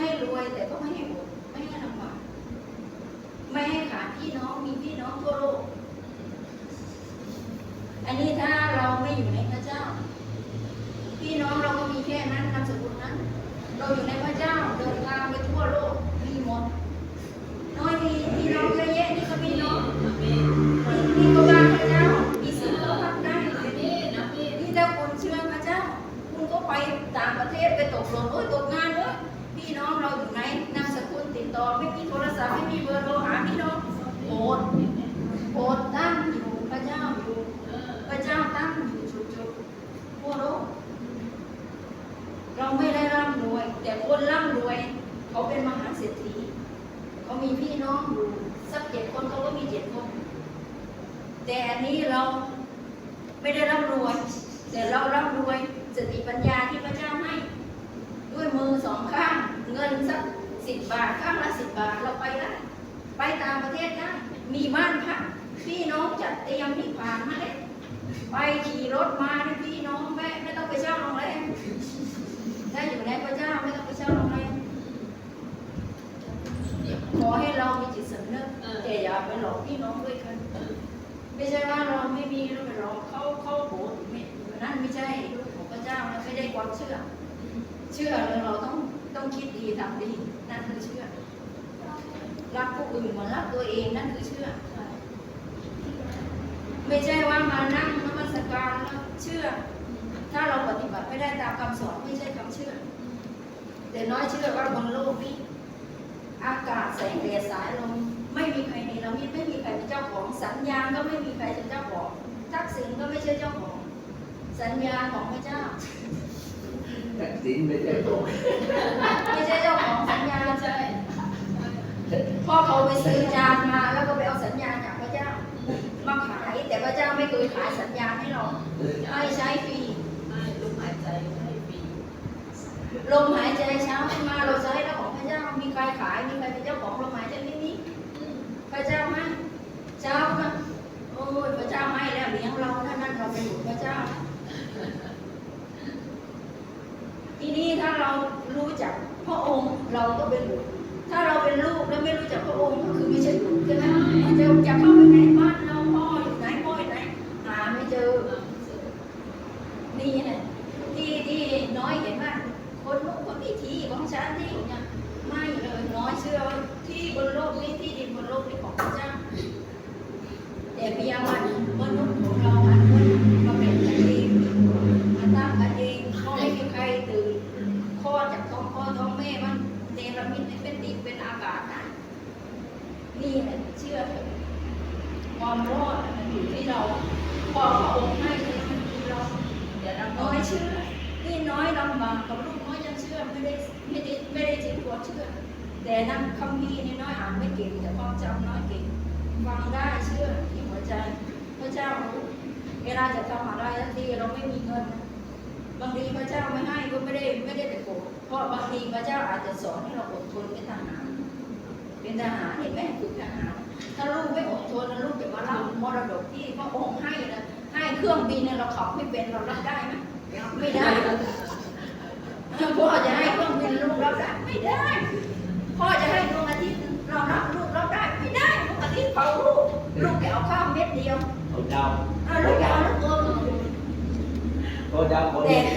ให้รวยแต่ก็ไม่ให้อดไม่ให้ลำบากไม่ให้ขาดพี่น้องมีพี่น้องทั่วโลก อันนี้ถ้าเราไม่อยู่ในพระเจ้า พี่น้องเราก็มีแค่นั้นนามสกุลนั้น เราอยู่ในพระเจ้าเดินทางไปทั่วโลกมีหมดน้อยมีพี่น้องเยอะแยะนี่ก็พี่น้องนี่ก็บ้านพระเจ้ามีสิ่งก็พักได้นี่ถ้าคุณเชื่อพระเจ้า คุณก็ไปต่างประเทศไปตกหล่นโอ้ยตกงาน ม่มีเบอร์โทรหาพี่น้องโอดโอดตั้งอยู่พระเจ้าอยู่พระเจ้าตั้งอยู่จุดๆทั่วโลกเราไม่ได้ร่ำรวย แต่คนร่ำรวย เขาเป็นมหาเศรษฐีเขามีพี่น้องอยู่สักเจ็ดคนเขาก็มีเจ็ดคน แต่อันนี้เราไม่ได้ร่ำรวย แต่เราร่ำรวยสติปัญญาที่พระเจ้าให้ ด้วยมือสองข้างเงินสักสิบบาทข้างละสิบบาทเราไป ไปต่างประเทศได้มีบ้านพักพี่น้องจัดเตรียมที่ผ่านมาเลยไปขี่รถมาเนี่ยพี่น้องแม่ไม่ต้องไปเช่าโรงแรมถ้าอยู่ในพระเจ้าไม่ต้องไปเช่าโรงแรมขอให้เรามีจิตสำนึกแต่อย่าไปหลอกพี่น้องด้วยกัน ไม่ใช่ว่าเราไม่มีแล้วไปหลอกเขาเขาโบสถ์ไม่นั่นไม่ใช่ของพระเจ้านะไม่ได้ความเชื่อ เชื่อเราต้องต้องคิดดีทำดีนั่นคือเชื่อ อื่นมือนรักตัวเองนั่นคือเชื่อ ไม่ใช่ว่ามานั่งนมัสการแล้วเชื่อ ถ้าเราปฏิบัติไม่ได้ตามคำสอนไม่ใช่คำเชื่อ แต่น้อยเชื่อว่าบนโลกนี้อากาศแสงแดดสายลมไม่มีใครในเราไม่มีใครเป็นเจ้าของ สัญญาณก็ไม่มีใครเป็นเจ้าของทักษิณก็ไม่ใช่เจ้าของ สัญญาของพระเจ้าตัดสินไม่ได้บอก เขาไปซื้อจานมา แล้วก็ไปเอาสัญญาจากพระเจ้า มาขาย แต่พระเจ้าไม่เคยขายสัญญาให้เราให้ใช้ฟรีลมหายใจเช้าขึ้นมาเราใช้แล้วของพระเจ้ามีใครขายมีใครเป็นเจ้าของลมหายใจไม่มีพระเจ้าให้เช้ามาโอ้ยพระเจ้าให้แล้วเลี้ยงเราถ้านั้นเราเป็นลูกพระเจ้า ทีนี้ถ้าเรารู้จักพระองค์เราก็เป็นลูก ถ้าเราเป็นลูกแล้วไม่รู้จักพระองค์ก็คือไม่ใช่ลูกใช่ไหมจะจะเข้าไปไงนบ้านเราพ่ออยู่ไหนพ่ออยู่ไหนหาไม่เจอ นี่แหละที่ที่น้อยเห็นว่าคนนู้นคนนี้ที่ของฉันที่เนี่ยไม่เลยน้อยเชื่อว่าที่บนโลกนี้ที่ดินบนโลกนี้ของพระเจ้า แต่เพียงว่ามนุษย์ของเราหันคนมาเป็นกันเองมาตั้งกันเองก็ไม่มีใครตื่นข้อจากท้องพ่อท้องแม่มันเนรมิตให้เป็นดินเป็นอากาศนะนี่แหละ เชื่อเถอะความรอดมันอยู่ที่เราพอพระองค์ให้เนี่ยมันอยู่ที่เราเดี๋ยวเราน้อยเชื่อนี่น้อยลำบากกับลูกน้อยยังเชื่อไม่ได้ไม่ได้ไม่ได้จริงตัวเชื่อ แต่นั่นคำพีนี่น้อยอ่านไม่เก่งแต่ความจำน้อยเก่งฟังได้เชื่อที่หัวใจพระเจ้ารู้เวลาจะทำอะไรทันทีเราไม่มีเงินบางทีพระเจ้าไม่ให้ก็ไม่ได้ไม่ได้ไปโกรธเพราะบางทีพระเจ้าอาจจะสอนให้เราอดทนเป็นทหาร เป็นทหารเห็นไหมฝึกทหาร ถ้าลูกไม่อดทนนะลูกจะมาเล่ามรดกที่พระองค์ให้นะให้เครื่องบินเนี่ยเราขับไม่เป็นเรารับได้ไหมไม่ได้พ่อจะให้เครื่องบินลูกรับได้ไม่ได้พ่อจะให้ดวงอาทิตย์เรารับลูกรับได้ไม่ได้ดวงอาทิตย์เผาลูกลูกแกเอาข้าวเม็ดเดียวเขาเดาอะลูกแกเอาทั้งตัวมึงเขาเดาเขาแต่เนี่ย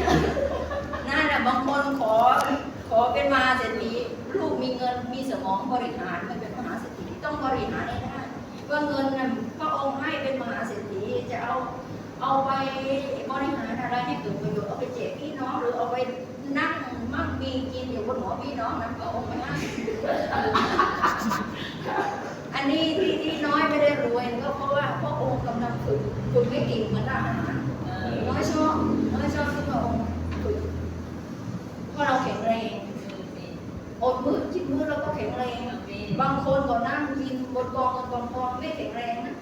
นั่นน่ะบางคนขอขอเป็นมหาเศรษฐีลูกมีเงินมีสมองบริหารมันเป็นมหาเศรษฐีต้องบริหารให้ได้ ว่าเงินน่ะพระองค์ให้เป็นมหาเศรษฐีจะเอาเอาไปบริหารอะไรให้เกิดประโยชน์เอาไปแจกพี่น้องหรือเอาไปนั่งมั่งมีกินอยู่บนหัวพี่น้องนั้นพระองค์ไม่ให้อันนี้ที่ที่น้อยไม่ได้รวยก็เพราะว่าพระองค์กำลังฝึกฝึกไม่เก่งเหมือนทหารน้อยชอบน้อยชอบที่พระองค์ฝึกเพราะเราแข็งแรงอดมือคิดมือเราก็แข็งแรง บางคนก็นั่งกินบนกองเงินกองทองไม่แข็งแรงนะ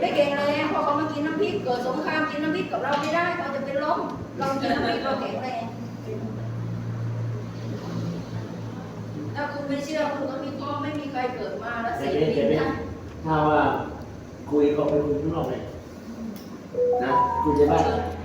ไม่แข็งแรงเพอเขามากินน้ำพริกเกิดสงครามกินน้ำพริกกับเราไม่ได้เขาจะเป็นลมเรากินน้ำพริกเราแข็งแรงถ้าคุณไม่เชื่อคุณก็มีข้อไม่มีใครเกิดมาแล้วเสแต่กเนี่ยดิแต่นเนี่ยได้ถ้าว่าคุยก็ไปคุยข้างนอกเลยนะคุยจะบ้าน